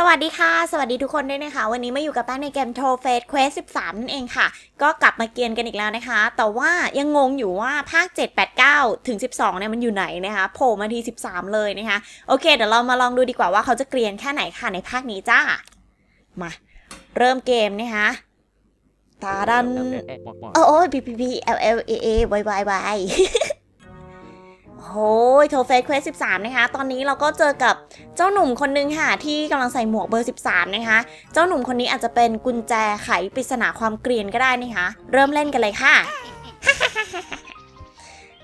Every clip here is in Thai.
สวัสดีค่ะ สวัสดีทุกคนด้วยนะคะ วันนี้มาอยู่กับแป้งในเกมโทรเฟสเควส13 นั่นเองค่ะ ก็กลับมาเกียนกันอีกแล้วนะคะ แต่ว่ายังงงอยู่ว่าภาค 7 8 9 ถึง 12 เนี่ยมันอยู่ไหนนะคะโผล่มาที 13 เลยนะคะ โอเค เดี๋ยวเรามาลองดูดีกว่าว่าเขาจะเกรียนแค่ไหนค่ะในภาคนี้จ้า มา เริ่มเกมนะคะตาดันโอ้ย P P P L L A A Y Y Y โอ้ยโทรเฟสเควส13 นะคะ ตอนนี้เราก็เจอกับ เจ้าหนุ่มคนนึงค่ะที่กำลังใส่หมวกเบอร์ 13 นะคะ เจ้าหนุ่มคนนี้อาจจะเป็นกุญแจไขปริศนาความเกรียนก็ได้นะคะ เริ่มเล่นกันเลยค่ะ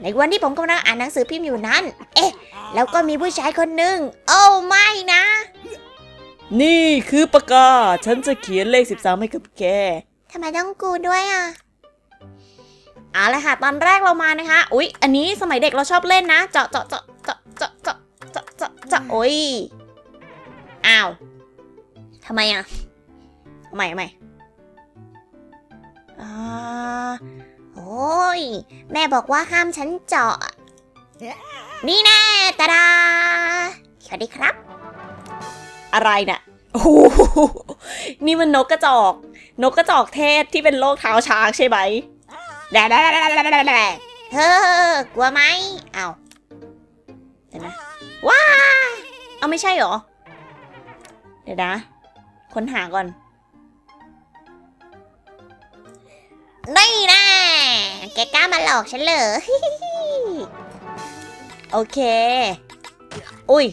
ในวันที่ผมกำลังอ่านหนังสือพิมพ์อยู่นั้น เอ๊ะ แล้วก็มีผู้ชายคนหนึ่งโอ้ไม่นะ นี่คือปากกา ฉันจะเขียนเลข 13 ให้กับแกทำไมต้องกูด้วยอะเอาละค่ะ ตอนแรกเรามานะคะ อุ๊ย อันนี้สมัยเด็กเราชอบเล่นนะ เจาะเจาะเจาะ โอ้ย อ้าวทำไมอะทำไมทำไมอ่าโอ้ย แม่บอกว่าห้ามฉันเจาะ นี่แน่ตาดาสวัสดีครับ อะไรน่ะโอ้นี่มันนกกระจอก นกกระจอกเทศที่เป็นโรคเท้าช้างใช่ไหมแดดแดดแดดแดดแดดเฮ้อกลัวไหมเอาเดี๋ยวนะว้า เอาไม่ใช่เหรอ เดี๋ยวนะ ค้นหาก่อน นี่นะแกกล้ามาหลอกฉันเหรอโอเค อุ้ย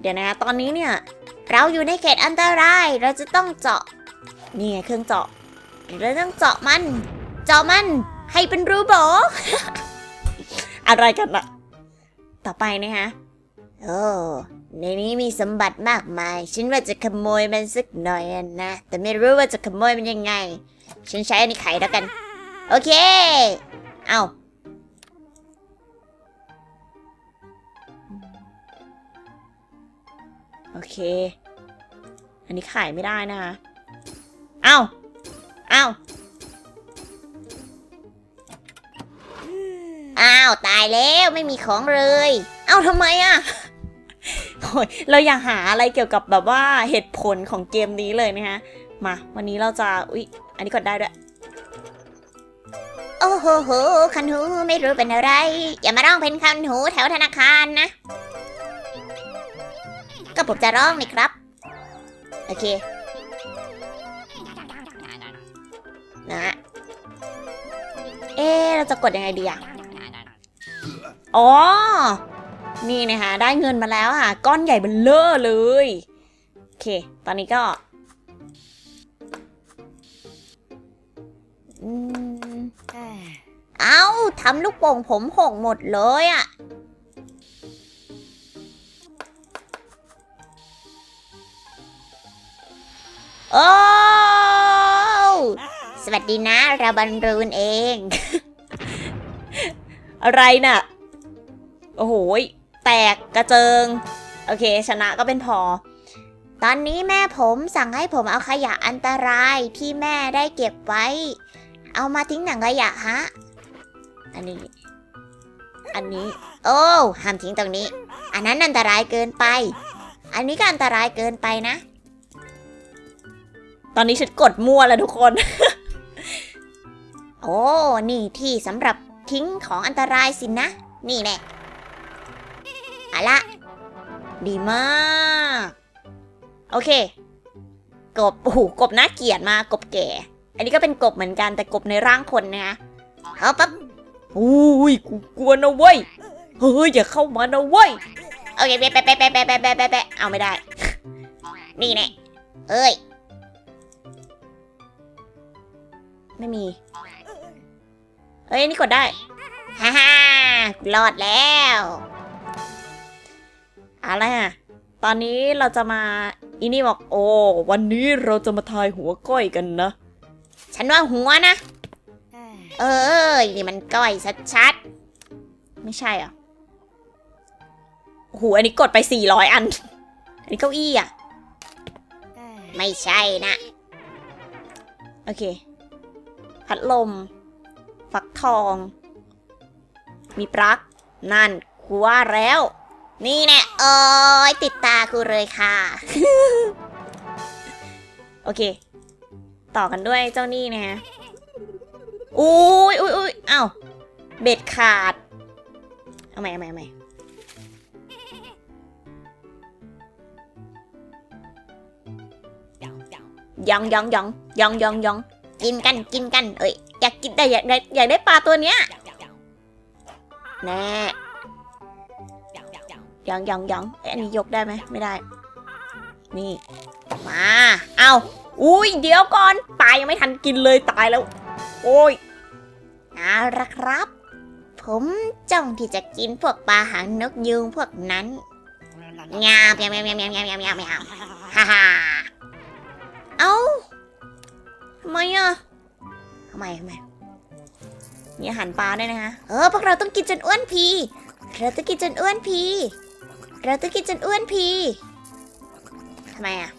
เดี๋ยวนะตอนนี้เนี่ย เราอยู่ในเขตอันตราย เราจะต้องเจาะ นี่ไงเครื่องเจาะ เราต้องเจาะมัน เจาะมัน ให้เป็นรูโบอะไรกันอะต่อไปนะคะ โอ้ในนี้มีสมบัติมากมาย ฉันว่าจะขโมยมันสักหน่อยนะ แต่ไม่รู้ว่าจะขโมยมันยังไง ฉันใช้อันนี้ไขแล้วกัน โอเค เอาโอเค อันนี้ขายไม่ได้นะคะเอาเอาอ้าว ตายแล้วไม่มีของเลย เอาทำไมอะโอ้ยเราอยากหาอะไรเกี่ยวกับแบบว่าเหตุผลของเกมนี้เลยนะคะมา วันนี้เราจะ อุ๊ย อันนี้กดได้ด้วย โอ้โหโหคันหูไม่รู้เป็นอะไร อย่ามาร้องเพลงคันหูแถวธนาคารนะ ก็ผมจะร้องนี่ครับ โอเค นะ เอ๊เราจะกดยังไงดีอะอ๋อ นี่นะคะ ได้เงินมาแล้วค่ะ ก้อนใหญ่เบลเลอร์เลย โอเค ตอนนี้ก็เอ้าทำลูกโป่งผมหกหมดเลยอะโอ้สวัสดีนะเราบรรรูนเอง อะไรน่ะ โอ้โห แตกกระเจิง โอเค ชนะก็เป็นพอ ตอนนี้แม่ผมสั่งให้ผมเอาขยะอันตรายที่แม่ได้เก็บไว้ เอามาทิ้งหนังขยะฮะ อันนี้ อันนี้ โอ้ห้ามทิ้งตรงนี้ อันนั้นอันตรายเกินไป อันนี้ก็อันตรายเกินไปนะ ตอนนี้ฉันกดมั่วแล้วทุกคน โอ้ นี่ที่สำหรับทิ้งของอันตรายสินะนี่แน่ เอาละ ดีมาก โอเค กบ โอ้โห กบน่าเกลียดมาก กบแก่ อันนี้ก็เป็นกบเหมือนกันแต่กบในร่างคนนะคะเอาปั๊บอุ้ยกูกลัวนะเว้ย เฮ้ย อย่าเข้ามานะเว้ย โอเคแปะแปะแปะแปะแปะแปะแปะแปะแปเอาไม่ได้ นี่แน่เอ้ย ไม่มี เอ้ย นี่กดได้ ฮ่าฮ่ารอดแล้ว อะไรอะ ตอนนี้เราจะมาอีนี่บอกโอ้วันนี้เราจะมาทายหัวก้อยกันนะ ฉันว่าหัวนะ เอ้ยนี่มันก้อยชัดๆ ไม่ใช่อะโอ้โหอันนี้กดไป 400 อัน อันนี้เก้าอี้อะ ไม่ใช่นะ โอเค พัดลม ฟักทอง มีปลั๊ก นั่นกูว่าแล้ว นี่แน่โอ้ยติดตากูเลยค่ะ โอเค ต่อกันด้วยเจ้านี่นะฮะอุ้ยอุ้ยอุ้ยเอ้าเบ็ดขาด เอาใหม่เอาใหม่เอาใหม่ยังยังยังยังยังยังกินกันกินกัน เอ้ยอยากกินแต่อยากได้อยากได้ปลาตัวเนี้ยแน่ ยังยังยังอันนี้ยกได้ไหมไม่ได้ นี่ มา เอาอุ้ยเดี๋ยวก่อนตายยังไม่ทันกินเลยตายแล้ว โอ้ยเอาละครับ ผมจ้องที่จะกินพวกปลาหางนกยูงพวกนั้นงาบงาบงาบงาบงาบงาบงาบฮ่าฮ่าเอาทำไมอะทำไมทำไมมีอาหารปลาด้วยนะฮะเออพวกเราต้องกินจนอ้วนพีเราต้องกินจนอ้วนพี เราต้องกินจนอ้วนพีทำไมอะ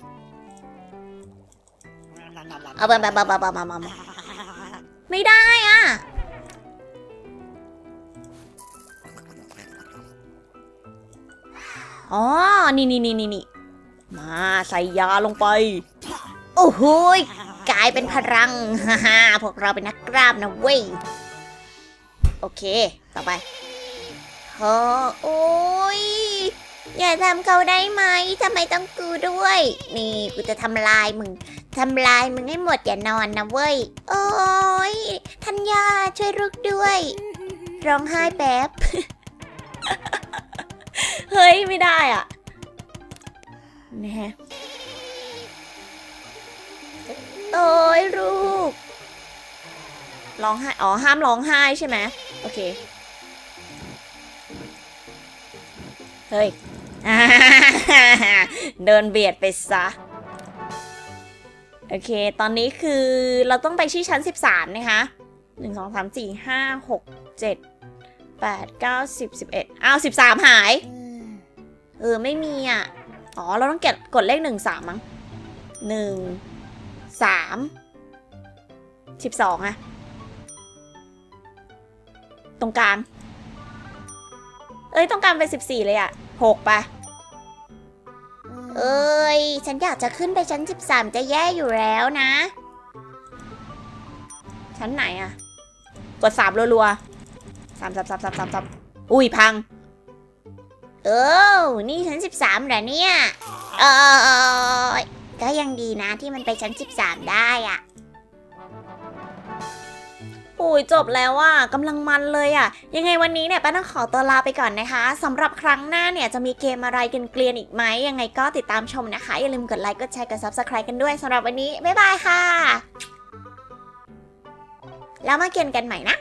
เอาแบบแบบแบบแบบแบบแบบไม่ได้อะอ๋อ นี่นี่นี่นี่นี่มาใส่ยาลงไป โอ้โหกลายเป็นพลัง ฮ่าฮ่าพวกเราเป็นนักกล้ามนะเว้ย โอเค ต่อไปโอ้โอ้ย อย่าทำเขาได้ไหมทำไมต้องกูด้วย นี่กูจะทำลายมึงทำลายมึงให้หมดอย่านอนนะเว้ย โอ้ยธัญญาช่วยลุกด้วย ร้องไห้แป๊บ เฮ้ย ไม่ได้อะนะฮะโอ้ยลูก ร้องไห้ อ๋อ ห้ามร้องไห้ใช่ไหม โอเค เฮ้ย เดินเบียดไปซะ โอเค ตอนนี้คือเราต้องไปที่ชั้น 13 นะคะ 1 2 3 4 5 6 7 8 9 10 11อ้าว 13 หาย เออ ไม่มีอะ อ๋อ เราต้องเก็บกดเลข 1 3 มั้ง 1 3 12อะตรงกลาง เอ้ย ตรงกลางเป็น 14 เลยอะ6ปะ ฉันอยากจะขึ้นไปชั้น 13 จะแย่อยู่แล้วนะ ชั้นไหนอะกดสามรัวๆสามสามสามสามสามสามอุ้ยพัง เออ นี่ชั้น 13เหรอเนี่ย เออก็ยังดีนะที่มันไปชั้น 13 ได้อะ โอ้ยจบแล้วอะกำลังมันเลยอะ ยังไงวันนี้เนี่ยป้าต้องขอตัวลาไปก่อนนะคะสำหรับครั้งหน้าเนี่ยจะมีเกมอะไรกันเกลียนอีกไหมยังไงก็ติดตามชมนะคะ อย่าลืมกดไลค์กดแชร์กด subscribe กันด้วยสำหรับวันนี้ บ๊ายบายค่ะ แล้วมาเกียนกันใหม่นะ